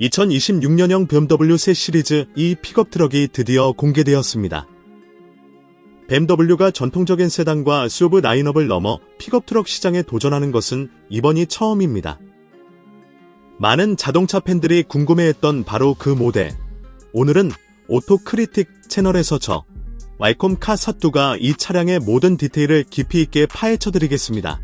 2026년형 BMW 새 시리즈 E 픽업 트럭이 드디어 공개되었습니다. BMW가 전통적인 세단과 SUV 라인업을 넘어 픽업 트럭 시장에 도전하는 것은 이번이 처음입니다. 많은 자동차 팬들이 궁금해했던 바로 그 모델. 오늘은 오토크리틱 채널에서 저 와이콤 카 사뚜가 이 차량의 모든 디테일을 깊이 있게 파헤쳐드리겠습니다.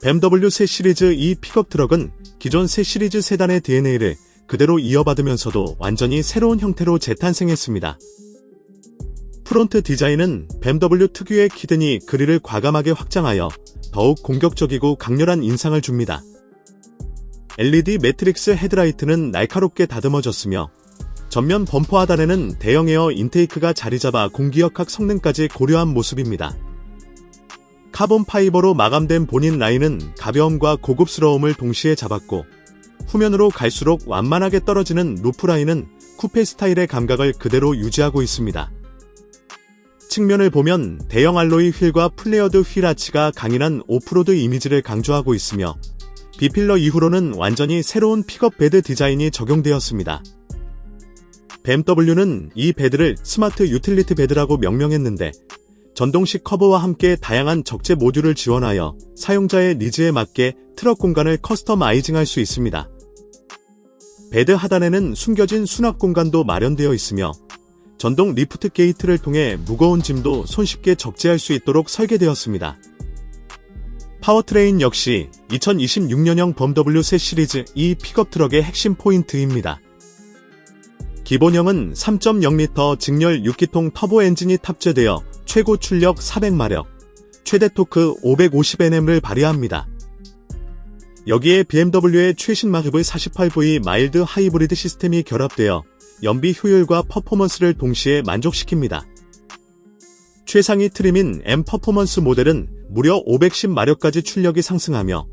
BMW 새 시리즈 이 픽업 트럭은 기존 새 시리즈 세단의 DNA를 그대로 이어받으면서도 완전히 새로운 형태로 재탄생했습니다. 프론트 디자인은 BMW 특유의 키드니 그릴을 과감하게 확장하여 더욱 공격적이고 강렬한 인상을 줍니다. LED 매트릭스 헤드라이트는 날카롭게 다듬어졌으며 전면 범퍼 하단에는 대형 에어 인테이크가 자리잡아 공기역학 성능까지 고려한 모습입니다. 카본 파이버로 마감된 본인 라인은 가벼움과 고급스러움을 동시에 잡았고 후면으로 갈수록 완만하게 떨어지는 루프 라인은 쿠페 스타일의 감각을 그대로 유지하고 있습니다. 측면을 보면 대형 알로이 휠과 플레어드 휠 아치가 강인한 오프로드 이미지를 강조하고 있으며 비필러 이후로는 완전히 새로운 픽업 베드 디자인이 적용되었습니다. BMW는 이 베드를 스마트 유틸리티 베드라고 명명했는데 전동식 커버와 함께 다양한 적재 모듈을 지원하여 사용자의 니즈에 맞게 트럭 공간을 커스터마이징할 수 있습니다. 베드 하단에는 숨겨진 수납 공간도 마련되어 있으며 전동 리프트 게이트를 통해 무거운 짐도 손쉽게 적재할 수 있도록 설계되었습니다. 파워트레인 역시 2026년형 범W 새 시리즈 이 픽업 트럭의 핵심 포인트입니다. 기본형은 3.0L 직렬 6기통 터보 엔진이 탑재되어 최고 출력 400마력, 최대 토크 550Nm를 발휘합니다. 여기에 BMW의 최신 마흡의 48V 마일드 하이브리드 시스템이 결합되어 연비 효율과 퍼포먼스를 동시에 만족시킵니다. 최상위 트림인 M 퍼포먼스 모델은 무려 510마력까지 출력이 상승하며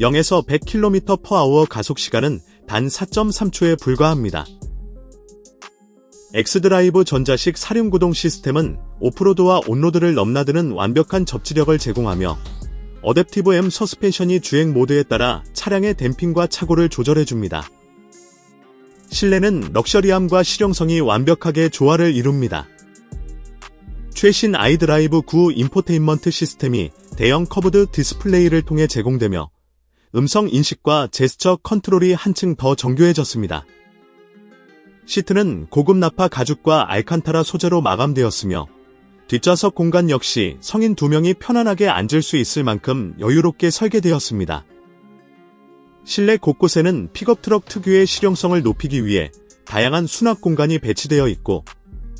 0에서 100km/h 가속 시간은 단 4.3초에 불과합니다. 엑스드라이브 전자식 사륜구동 시스템은 오프로드와 온로드를 넘나드는 완벽한 접지력을 제공하며 어댑티브 M 서스펜션이 주행 모드에 따라 차량의 댐핑과 차고를 조절해줍니다. 실내는 럭셔리함과 실용성이 완벽하게 조화를 이룹니다. 최신 아이드라이브 9 인포테인먼트 시스템이 대형 커브드 디스플레이를 통해 제공되며 음성 인식과 제스처 컨트롤이 한층 더 정교해졌습니다. 시트는 고급 나파 가죽과 알칸타라 소재로 마감되었으며 뒷좌석 공간 역시 성인 2명이 편안하게 앉을 수 있을 만큼 여유롭게 설계되었습니다. 실내 곳곳에는 픽업 트럭 특유의 실용성을 높이기 위해 다양한 수납 공간이 배치되어 있고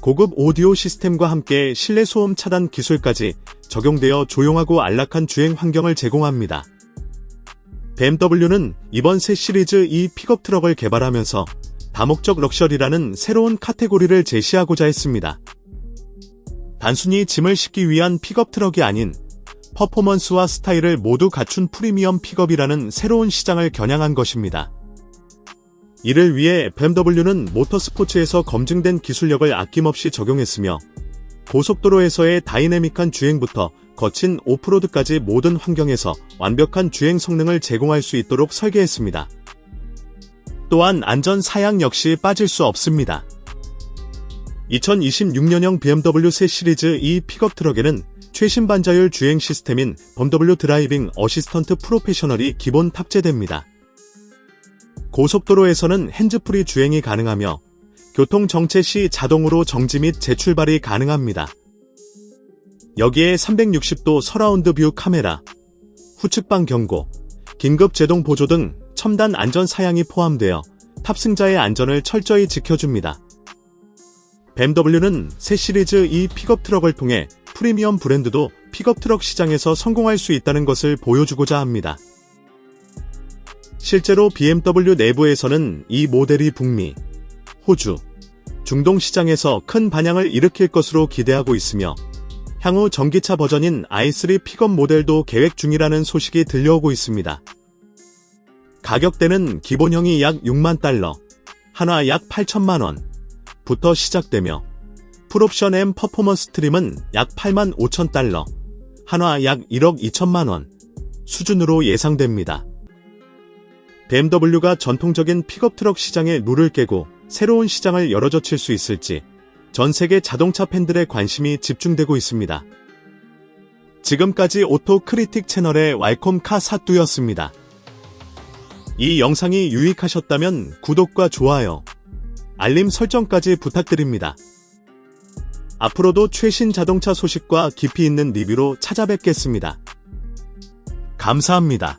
고급 오디오 시스템과 함께 실내 소음 차단 기술까지 적용되어 조용하고 안락한 주행 환경을 제공합니다. BMW는 이번 새 시리즈 이 픽업 트럭을 개발하면서 다목적 럭셔리라는 새로운 카테고리를 제시하고자 했습니다. 단순히 짐을 싣기 위한 픽업 트럭이 아닌 퍼포먼스와 스타일을 모두 갖춘 프리미엄 픽업이라는 새로운 시장을 겨냥한 것입니다. 이를 위해 BMW는 모터스포츠에서 검증된 기술력을 아낌없이 적용했으며 고속도로에서의 다이내믹한 주행부터 거친 오프로드까지 모든 환경에서 완벽한 주행 성능을 제공할 수 있도록 설계했습니다. 또한 안전 사양 역시 빠질 수 없습니다. 2026년형 BMW 새 시리즈 이 픽업 트럭에는 최신 반자율 주행 시스템인 BMW 드라이빙 어시스턴트 프로페셔널이 기본 탑재됩니다. 고속도로에서는 핸즈프리 주행이 가능하며 교통 정체 시 자동으로 정지 및 재출발이 가능합니다. 여기에 360도 서라운드 뷰 카메라, 후측방 경고, 긴급 제동 보조 등 첨단 안전 사양이 포함되어 탑승자의 안전을 철저히 지켜줍니다. BMW는 새 시리즈 이 픽업 트럭을 통해 프리미엄 브랜드도 픽업 트럭 시장에서 성공할 수 있다는 것을 보여주고자 합니다. 실제로 BMW 내부에서는 이 모델이 북미, 호주, 중동 시장에서 큰 반향을 일으킬 것으로 기대하고 있으며 향후 전기차 버전인 i3 픽업 모델도 계획 중이라는 소식이 들려오고 있습니다. 가격대는 기본형이 약 6만 달러, 한화 약 8천만 원 부터 시작되며 풀옵션 M 퍼포먼스 트림은 약 8만 5천 달러, 한화 약 1억 2천만 원 수준으로 예상됩니다. BMW가 전통적인 픽업 트럭 시장의 룰을 깨고 새로운 시장을 열어젖힐 수 있을지 전 세계 자동차 팬들의 관심이 집중되고 있습니다. 지금까지 오토 크리틱 채널의 왈콤 카 사뚜였습니다. 이 영상이 유익하셨다면 구독과 좋아요, 알림 설정까지 부탁드립니다. 앞으로도 최신 자동차 소식과 깊이 있는 리뷰로 찾아뵙겠습니다. 감사합니다.